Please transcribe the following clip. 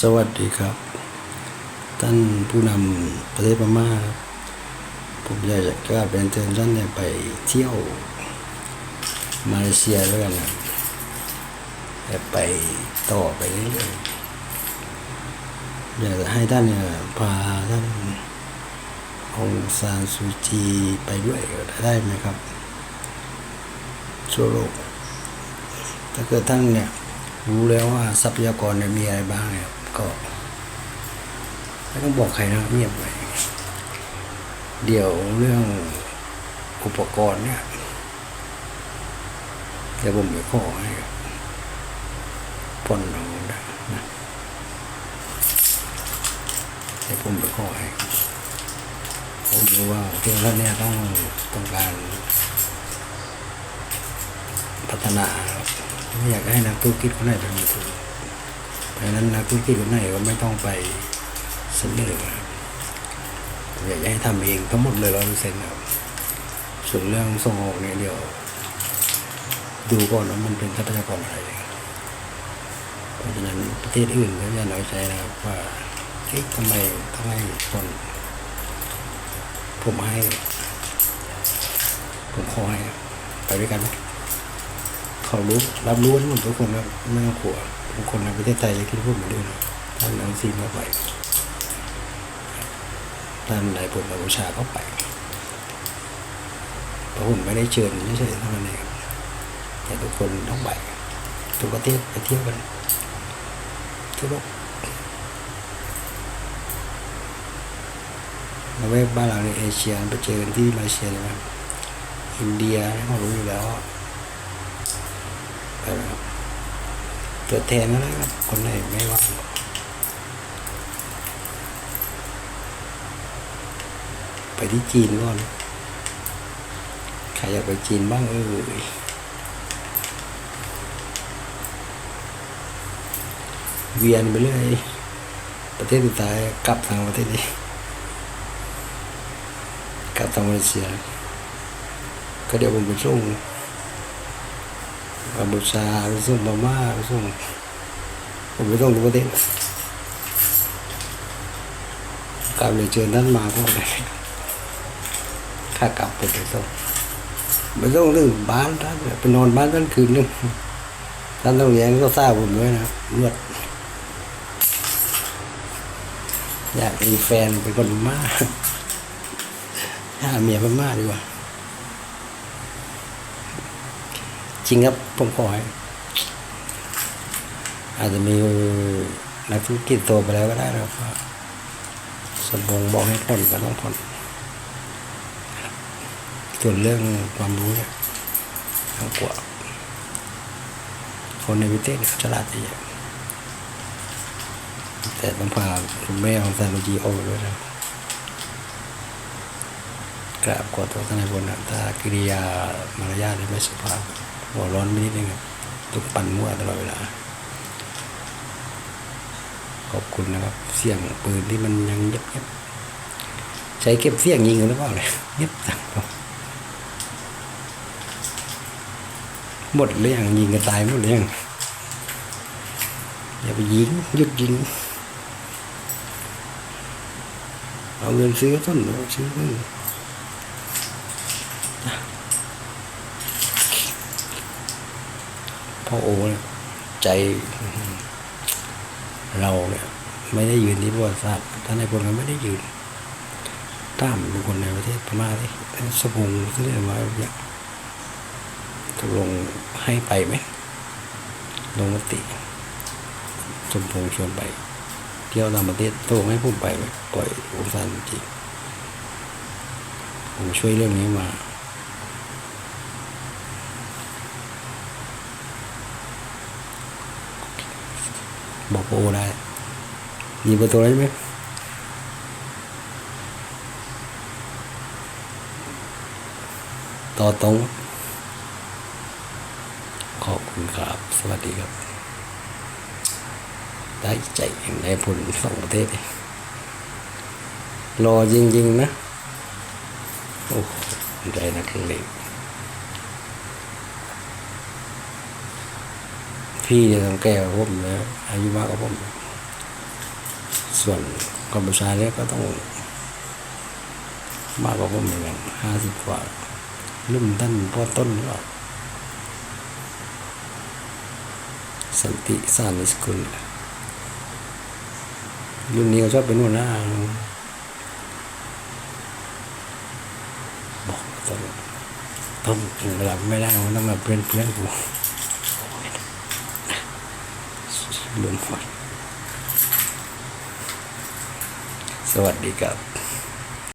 สวัสดีครับ ท่านผู้นำประเทศพม่าครับผมอยากจะกราบเรียนเชิญท่านเนี่ยไปเที่ยว มาเลเซียด้วยกันนะแต่ไปต่อไปเรื่อยๆอยากจะให้ท่านเนี่ยพาท่านองซานซูจีไปด้วยได้ไหมครับทั่วโลกถ้าเกิดท่านเนี่ย รู้แล้วว่าทรัพยากรเนี่ยมีอะไรบ้างเนี่ยก็ไม่ต้องบอกใครนะเงียบไว้เดี๋ยวเรื่องอุปกรณ์เนี่ยเดี๋ยวผมไปขอให้พ่นเอาได้นะเดี๋ยวผมไปขอให้ผมรู้ว่าเรื่องท่านเนี่ยต้องต้องการพัฒนาครับ อยากให้นักธุรกิจคนไหนเป็นมือถือเพราะนั้นนักธุรกิจคนไหนก็ไม่ต้องไปเสนอครับอยากให้ทำเองทั้งหมดเลยร้อยเปอร์เซ็นต์ครับส่วนเรื่องส่งออกเนี่ยเดี๋ยว ดูก่อนว่ามันเป็นทรัพยากรอะไรเพราะฉะนั้นประเทศอื่นก็อย่าน้อยใจนะครับว่าเอ๊ะทำไมต้องให้คนผมให้ ผมขอให้ไปด้วยกันไหม เขารู้รับรู้ทั้งหมดทุกคนครับไม่ต้องกลัวทุกคนในประเทศไทยจะคิดพูดเหมือนเดิมท่านเอาซีมาไปท่านนายพลอนุชาเข้าไปเพราะผมไม่ได้เชิญไม่ใช่เท่านั้นเองแต่ทุกคนต้องไปทุกประเทศไปเที่ยวกันทั่วโลกมาเว็บบ้านเราในเอเชียไปเจอกันที่มาเลเซียเลยนะอินเดียเขารู้อยู่แล้ว ไปนะครับ ตัวแทนก็ได้ครับ คนไหนไม่ว่างไปที่จีนก่อนใครอยากไปจีนบ้างเออเวียนไปเรื่อยประเทศสุดท้ายกลับทางประเทศนี้กลับทางมาเลเซียก็เดี๋ยวผมไปส่ง กัมพูชาไปส่งพม่าไปส่งผมไม่ต้องรู้ประเทศกลับเลยเชิญท่นมาก็ได้ค่ากลับไปไปส่งไม่ต้องเรื่องบ้านท่านไปนอนบ้านท่านคืนนึงท่านต้องเลี้ยงก็ทราบผมด้วยนะเลือดอยากมีแฟนเป็นคนม่าหาเมียม่าดีกว่า จริงครับผมขอให้อาจจะมีนักธุรกิจโตไปแล้วก็ได้นะครับสมบงบอกให้ผ่อนก็ต้องผ่อนส่วนเรื่องความรู้เนี่ยต้องกลัวคนในประเทศเนี่ยเขาฉลาดดีแต่ต้องพาคุณแม่ของซานโลจีโอด้วยนะกราบขอโทษท่านในายพลนะถ้ากิริยามารยาทไม่สุภาพ หัวร้อนไปนิดนึงครับตุกปั่นมั่วตลอดเวลา ขอบคุณนะครับ เสียงปืนที่มันยังเงียบเงียบใช้เก็บเสียงยิงกันหรือเปล่าเลยเงียบจังหมดเลยยังยิงกันตายหมดเลยยังอย่าไปยิงหยุดยิงเอาเงินซื้อต้นเอาซื้อต้น พ่อโอเนี่ยใจเราเนี่ยไม่ได้ยืนที่ประวัติศาสตร์ท่านในายพลก็ไม่ได้ยืนตามเป็นคนในประเทศพม่าที่สมงที่เรียกว่าเนี่ยตกลงให้ไปไหมลงมติสมพงชวนไป เที่ยวต่างประเทศตกลงให้ผมไปไปล่อยองศาจริงผมช่วยเรื่องนี้มา บ อกโอได้ยิงประตูได้ไหมต่อตรงขอบคุณครับ สวัสดีครับ ได้ใจอย่างได้ผลสองประเทศรอจริง ๆ นะ โอ้ได้นะเครื่องเล่น พี่จะต้องแก้กับผมแล้วอายุมากกว่าผม ส่วนกัมพูชาเนี่ยก็ต้อง มากกว่าผมเหมือนกันห้าสิบกว่ารุ่นท่านพ่อต้นหรือเปล่าสันติสานิสกุลรุ่นนี้เขาชอบเป็นหัวหน้าบอกตลอดต้องถึงเวลาไม่ได้มันต้องมาเพื่อนเพื่อนกู ลืมหมดสวัสดีครับ